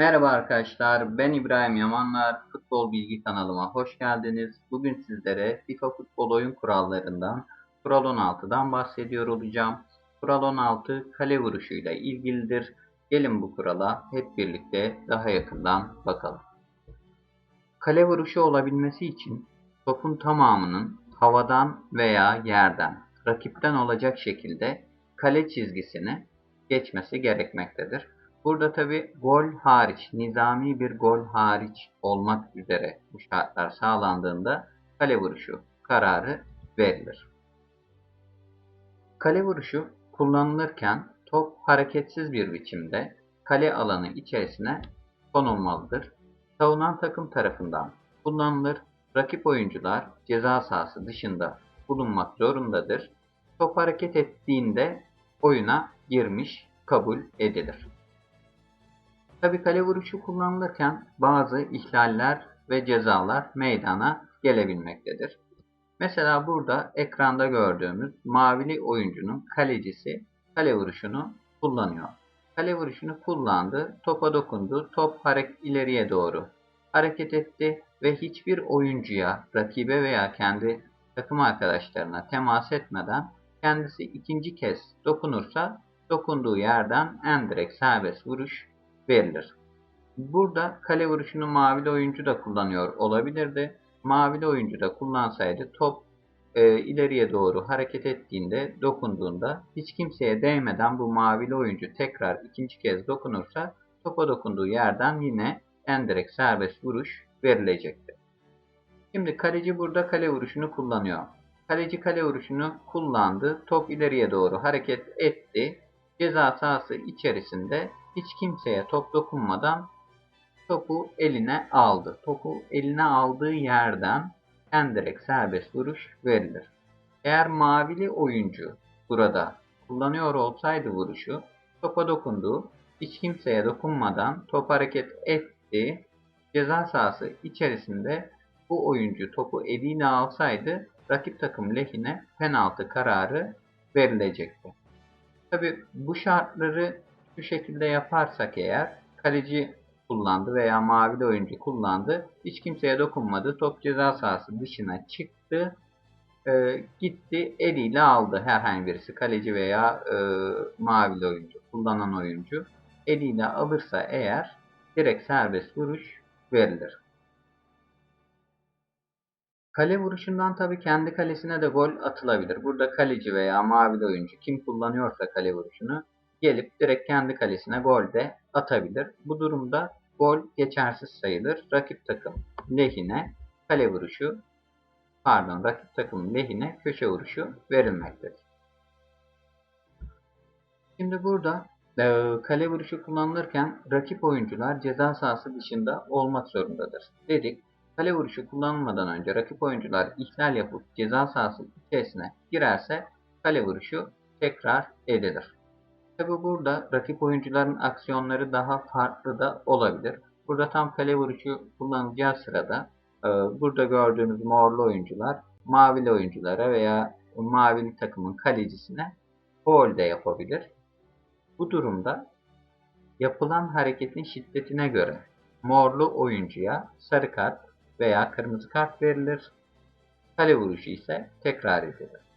Merhaba arkadaşlar, ben İbrahim Yamanlar. Futbol Bilgi kanalıma hoş geldiniz. Bugün sizlere FIFA futbol oyun kurallarından, Kural 16'dan bahsediyor olacağım. Kural 16 kale vuruşuyla ilgilidir. Gelin bu kurala hep birlikte daha yakından bakalım. Kale vuruşu olabilmesi için topun tamamının havadan veya yerden, rakipten olacak şekilde kale çizgisini geçmesi gerekmektedir. Burada tabi gol hariç, nizami bir gol hariç olmak üzere bu şartlar sağlandığında kale vuruşu kararı verilir. Kale vuruşu kullanılırken top hareketsiz bir biçimde kale alanı içerisine konulmalıdır. Savunan takım tarafından kullanılır. Rakip oyuncular ceza sahası dışında bulunmak zorundadır. Top hareket ettiğinde oyuna girmiş kabul edilir. Tabi kale vuruşu kullanılırken bazı ihlaller ve cezalar meydana gelebilmektedir. Mesela burada ekranda gördüğümüz mavili oyuncunun kalecisi kale vuruşunu kullanıyor. Kale vuruşunu kullandı, topa dokundu, top hareket ileriye doğru hareket etti ve hiçbir oyuncuya, rakibe veya kendi takım arkadaşlarına temas etmeden kendisi ikinci kez dokunursa dokunduğu yerden en direkt serbest vuruş verilir. Burada kale vuruşunu mavili oyuncu da kullanıyor olabilirdi. Mavili oyuncu da kullansaydı top e, ileriye doğru hareket ettiğinde, dokunduğunda hiç kimseye değmeden bu mavili oyuncu tekrar ikinci kez dokunursa topa dokunduğu yerden yine en direkt serbest vuruş verilecektir. Şimdi kaleci burada kale vuruşunu kullanıyor. Kaleci kale vuruşunu kullandı. Top ileriye doğru hareket etti. Ceza sahası içerisinde hiç kimseye top dokunmadan topu eline aldı. Topu eline aldığı yerden en direkt serbest vuruş verilir. Eğer mavili oyuncu burada kullanıyor olsaydı vuruşu, topa dokundu, hiç kimseye dokunmadan top hareket etti, ceza sahası içerisinde bu oyuncu topu eliyle alsaydı rakip takım lehine penaltı kararı verilecekti. Tabi bu şartları şu şekilde yaparsak eğer kaleci kullandı veya mavili oyuncu kullandı. Hiç kimseye dokunmadı. Top ceza sahası dışına çıktı. E, gitti eliyle aldı herhangi birisi kaleci veya e, mavili oyuncu kullanan oyuncu eliyle alırsa eğer direkt serbest vuruş verilir. Kale vuruşundan tabi kendi kalesine de gol atılabilir. Burada kaleci veya mavili oyuncu kim kullanıyorsa kale vuruşunu gelip direkt kendi kalesine gol de atabilir. Bu durumda gol geçersiz sayılır. Rakip takım lehine kale vuruşu pardon rakip takım lehine köşe vuruşu verilmektedir. Şimdi burada e, kale vuruşu kullanılırken rakip oyuncular ceza sahası dışında olmak zorundadır. Dedik kale vuruşu kullanılmadan önce rakip oyuncular ihlal yapıp ceza sahası içerisine girerse kale vuruşu tekrar edilir. Tabi burada rakip oyuncuların aksiyonları daha farklı da olabilir. Burada tam kale vuruşu kullanacağı sırada e, burada gördüğünüz morlu oyuncular mavili oyunculara veya mavili takımın kalecisine gol de yapabilir. Bu durumda yapılan hareketin şiddetine göre morlu oyuncuya sarı kart veya kırmızı kart verilir. Kale vuruşu ise tekrar edilir.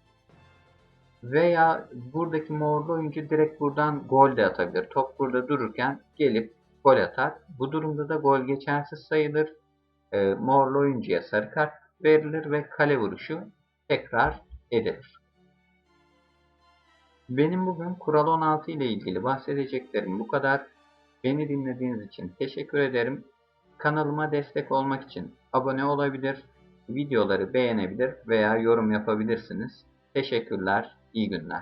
Veya buradaki morlu oyuncu direkt buradan gol de atabilir. Top burada dururken gelip gol atar. Bu durumda da gol geçersiz sayılır. E, morlu oyuncuya sarı kart verilir ve kale vuruşu tekrar edilir. Benim bugün Kural 16 ile ilgili bahsedeceklerim bu kadar. Beni dinlediğiniz için teşekkür ederim. Kanalıma destek olmak için abone olabilir, videoları beğenebilir veya yorum yapabilirsiniz. Teşekkürler, อีกห